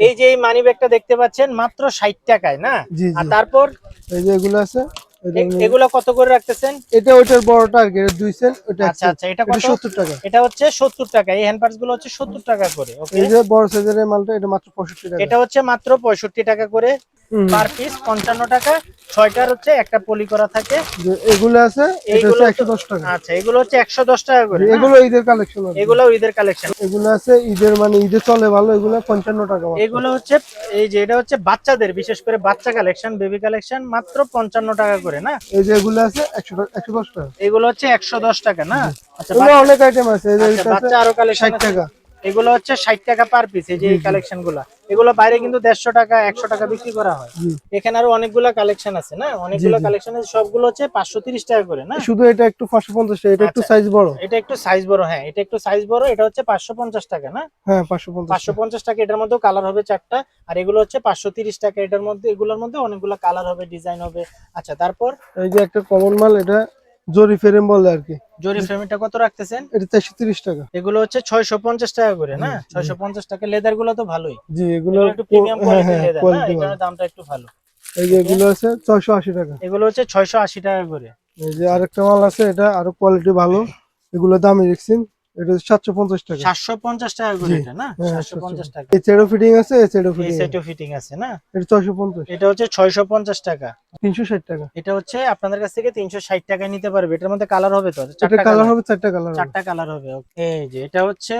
এই যে এই মানি ব্যাগটা দেখতে পাচ্ছেন মাত্র ষাট টাকায় না? আর তারপর? এই যে এগুলো আছে এগুলো কত করে রাখতেছেন? এটা ওইটার বড়টা আর কি এটা দুই সেন্ট ওটা আচ্ছা আচ্ছা এটা কত? সত্তর টাকা। এটা হচ্ছে সত্তর টাকা। এই হ্যান্ড পার্সগুলো হচ্ছে সত্তর টাকা করে ওকে এই যে বড় সাইজের মালটা এটা মাত্র পঁয়ষট্টি টাকা। এটা হচ্ছে মাত্র পঁয়ষট্টি টাকা করে পার পিস পঞ্চান্ন টাকা। ছয়টার হচ্ছে একটা পলি করা থাকে। এগুলো আছে এটা হচ্ছে একশো তো- দশ টাকা। আচ্ছা এগুলো হচ্ছে একশো দশ টাকা করে এগুলো ঈদের কালেকশন এগুলো ঈদের কালেকশন এগুলো আছে ঈদের মানে ঈদে চলে ভালো এগুলো পঞ্চান্ন টাকা এগুলো হচ্ছে এই যে এটা হচ্ছে বাচ্চাদের বিশেষ করে বাচ্চা কালেকশন বেবি কালেকশন মাত্র পঞ্চান্ন টাকা করে। না? এই যে এগুলো আছে একশো টা- একশো দশ টাকা। এগুলো হচ্ছে একশো দশ টাকা না? আচ্ছা অনেক আইটেম আছে এই যে আচ্ছা, বাচ্চা আরও কালেকশন ষাট টাকা। এগুলো হচ্ছে ষাট টাকা পার পিস এই যে কালেকশনগুলা। এগুলো বাইরে কিন্তু দেড়শো টাকা একশো টাকা বিক্রি করা হয়। এখানে আরও অনেকগুলো কালেকশন আছে না? অনেকগুলো কালেকশন আছে সবগুলো হচ্ছে পাঁচশো তিরিশ টাকা করে না? শুধু এটা একটু পাঁচশো পঞ্চাশ টাকা এটা একটু আচ্ছা। সাইজ বড়। এটা একটু সাইজ বড় হ্যাঁ এটা একটু সাইজ বড় এটা হচ্ছে পাঁচশো পঞ্চাশ টাকা না? হ্যাঁ পাঁচশো পঞ্চাশ পাঁচশো পঞ্চাশ টাকা এটার মধ্যেও কালার হবে চারটা আর এগুলো হচ্ছে পাঁচশো তিরিশ টাকা এটার মধ্যে এগুলোর মধ্যে অনেকগুলো কালার হবে ডিজাইন হবে। আচ্ছা তারপর? এই যে একটা কমন মাল এটা জরি ফ্রেম বলে আর কি। জরি ফ্রেমিটা কত রাখতেছেন? এটা চারশো তিরিশ টাকা। এগুলো হচ্ছে ছয়শো পঞ্চাশ টাকা করে না? ছয়শো পঞ্চাশ টাকা। লেদারগুলো তো ভালোই। জি এগুলো একটু প্রিমিয়াম কোয়ালিটির লেদার না? দামটা একটু ভালো। এই যে এগুলো আছে ছয়শো আশি টাকা। এগুলো হচ্ছে ছয়শো আশি টাকা করে। এই যে আরেকটা মাল আছে এটা আরও কোয়ালিটি ভালো। এগুলো দামি রেখছেন এটা টাকা। টাকা করে এটা না? টাকা। এই চেডো ফিটিং আছে এই চেডো এই সেটও ফিটিং আছে। না? এটা হচ্ছে ছয়শো পঞ্চাশ টাকা। তিনশো ষাট টাকা। এটা হচ্ছে আপনাদের কাছ থেকে তিনশো ষাট টাকায় নিতে পারবে। এটার মধ্যে কালার হবে তো? চারটা কালার কালার হবে চারটা কালার চারটা কালার হবে এই যে এটা হচ্ছে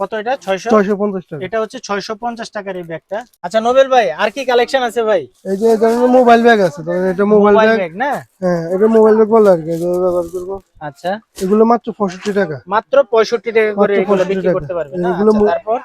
কত এটা? ছয়শো? ছয়শো পঞ্চাশ টাকা। এটা হচ্ছে ছয়শো পঞ্চাশ টাকার এই ব্যাগটা। আচ্ছা নোবেল ভাই আর কি কালেকশন আছে ভাই? এই যে ধরেন মোবাইল ব্যাগ আছে এটা মোবাইল ব্যাগ না? হ্যাঁ এটা মোবাইল ব্যাগ বলে আর কি ব্যবহার করব। আচ্ছা। এগুলো মাত্র পঁয়ষট্টি টাকা। মাত্র পঁয়ষট্টি টাকা করে এগুলো বিক্রি করতে পারবে এগুলো আচ্ছা, তারপর?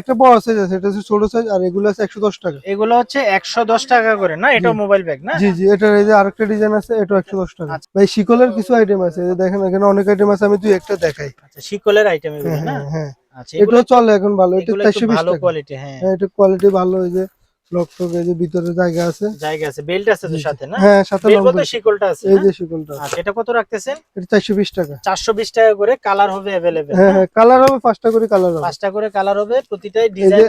একটা বড় সাইজ আছে এটা হচ্ছে ছোট সাইজ আর এগুলো আছে একশো দশ টাকা। এগুলো হচ্ছে একশো দশ টাকা করে না? এটাও মোবাইল ব্যাগ না? জি জি এটার এই যে আরেকটা ডিজাইন আছে এটা একশো দশ টাকা। আচ্ছা। ভাই শিকলের কিছু আইটেম আছে দেখেন এখানে অনেক আইটেম আছে আমি দুই একটা দেখাই। আচ্ছা শিকলের আইটেম এগুলো হ্যাঁ না? হ্যাঁ হ্যাঁ। আচ্ছা এটাও চলে এখন ভালো এটা ভালো কোয়ালিটি হ্যাঁ। হ্যাঁ এটা কোয়ালিটি ভালো এই যে লক টক এই যে ভিতরে জায়গা আছে। জায়গা আছে বেল্ট আছে তো সাথে না? হ্যাঁ সাথে শিকলটা আছে এই যে শিকলটা আচ্ছা এটা কত রাখতেছেন? এটা টাকা। চারশো বিশ টাকা করে কালার হবে হ্যাঁ হ্যাঁ কালার হবে পাঁচটা করে কালার হবে। পাঁচটা করে কালার হবে প্রতিটাই ডিজাইন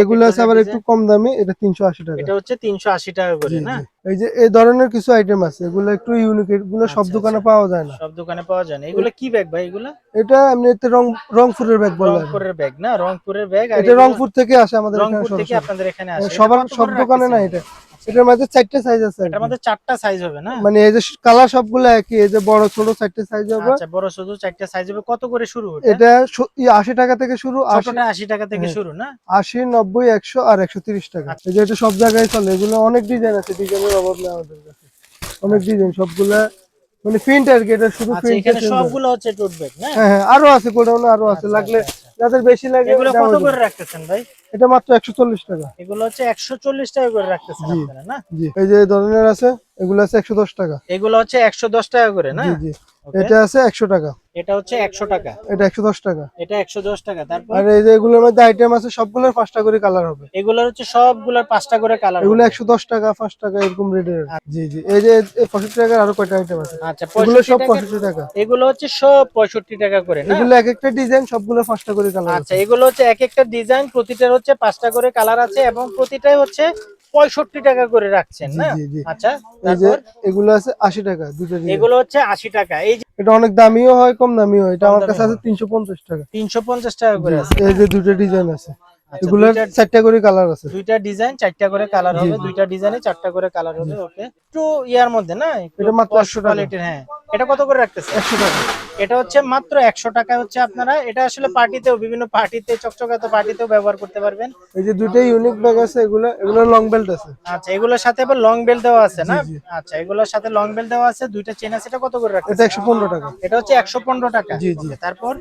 এগুলো আছে আবার একটু কম দামে এটা তিনশো আশি টাকা। এটা হচ্ছে তিনশো আশি টাকা করে না। এই যে এই ধরনের কিছু আইটেম আছে এগুলো একটু ইউনিক এগুলো সব আচ্ছা, দোকানে আচ্ছা। পাওয়া যায় না। সব দোকানে পাওয়া যায় না। এগুলো কি ব্যাগ ভাই এগুলো? এটা আমি এমনিতে রং রংপুরের ব্যাগ বলে রংপুরের ব্যাগ না? রংপুরের ব্যাগ এটা রংপুর থেকে আসে আমাদের এখানে রংপুর থেকে আপনাদের এখানে আসে। সবার সব দোকানে না এটা। এটার মধ্যে চারটে সাইজ আছে এটার মধ্যে চারটা সাইজ হবে না? মানে এই যে কালার সবগুলো একই এই যে বড় ছোট চারটে সাইজ হবে। আচ্ছা বড় শুধু চারটা সাইজ হবে। কত করে শুরু এটা এটা স- ই আশি টাকা থেকে শুরু আশি ছোটটা আশি টাকা থেকে হ্যাঁ। শুরু না? আশি নব্বই একশো আর একশো তিরিশ টাকা। আচ্ছা। এই যে এটা সব জায়গায় চলে এগুলো অনেক ডিজাইন আছে ডিজাইনের অভাব নেই আমাদের কাছে। অনেক ডিজাইন সবগুলা মানে প্রিন্ট আর কি এটা শুধু আচ্ছা প্রিন্ট এখানে সবগুলো হচ্ছে টোট ব্যাগ না? হ্যাঁ হ্যাঁ আরও আছে গোডাউনে আরও আছে আচ্ছা, লাগলে আচ্ছা, যাদের বেশি লাগে এগুলো কত করে রাখতেছেন ভাই? এটা মাত্র একশো চল্লিশ টাকা। এগুলো হচ্ছে একশো চল্লিশ টাকা করে রাখতেছেন আপনারা না? জি। এই যে ধরনের আছে এগুলো আছে একশো দশ টাকা। এগুলো হচ্ছে একশো দশ টাকা করে না? জি. এটা আছে একশো টাকা। এটা হচ্ছে একশো টাকা। এটা একশো দশ টাকা। এটা একশো দশ টাকা। তারপর আর এই যে এগুলোর মধ্যে আইটেম আছে সবগুলোর পাঁচটা করে কালার হবে। এগুলোর হচ্ছে সবগুলোর পাঁচটা করে কালার এগুলো একশো দশ টাকা পাঁচ টাকা এরকম রেটের জি জি। এই যে এই পঁয়ষট্টি টাকার আরও কয়টা আইটেম আছে? আচ্ছা এগুলো সব টাকা- পঁয়ষট্টি টাকা। এগুলো হচ্ছে সব পঁয়ষট্টি টাকা করে না? এগুলো এক একটা ডিজাইন সবগুলো পাঁচটা করে কালার আচ্ছা এগুলো হচ্ছে এক একটা ডিজাইন প্রতিটার হচ্ছে পাঁচটা করে কালার আছে এবং প্রতিটাই হচ্ছে পঁয়ষট্টি টাকা করে রাখছেন না। আচ্ছা এই যে এগুলো আছে আশি টাকা দুটো এগুলো হচ্ছে আশি টাকা। এই যে এটা অনেক দামিও হয় কম দামিও হয়। এটা আমার কাছে আছে তিনশো পঞ্চাশ টাকা। তিনশো পঞ্চাশ টাকা করে আছে। এই যে দুটো ডিজাইন আছে। আচ্ছা, এগুলোর চারটা করে কালার আছে। দুইটা ডিজাইন চারটা করে কালার হবে। দুইটা ডিজাইনে চারটা করে কালার হবে ওকে। একটু ইয়ার মধ্যে না? এটা মাত্র 100 টাকা। হ্যাঁ। এটা কত করে রাখতেছে একশো টাকা। এটা হচ্ছে মাত্র একশো টাকা হচ্ছে আপনারা। এটা আসলে পার্টিতেও বিভিন্ন পার্টিতে চকচকাত পার্টিতেও ব্যবহার করতে পারবেন। এই যে দুটোই ইউনিক ব্যাগ আছে এগুলো এগুলো লং বেল্ট আছে। আচ্ছা এগুলোর সাথে আবার লং বেল্ট দেওয়া আছে না। আচ্ছা এগুলোর সাথে লং বেল্ট দেওয়া আছে দুইটা চেন আছে এটা কত করে রাখা এটা একশো পনেরো টাকা। এটা হচ্ছে একশো পনেরো টাকা। জি, জি। তারপর?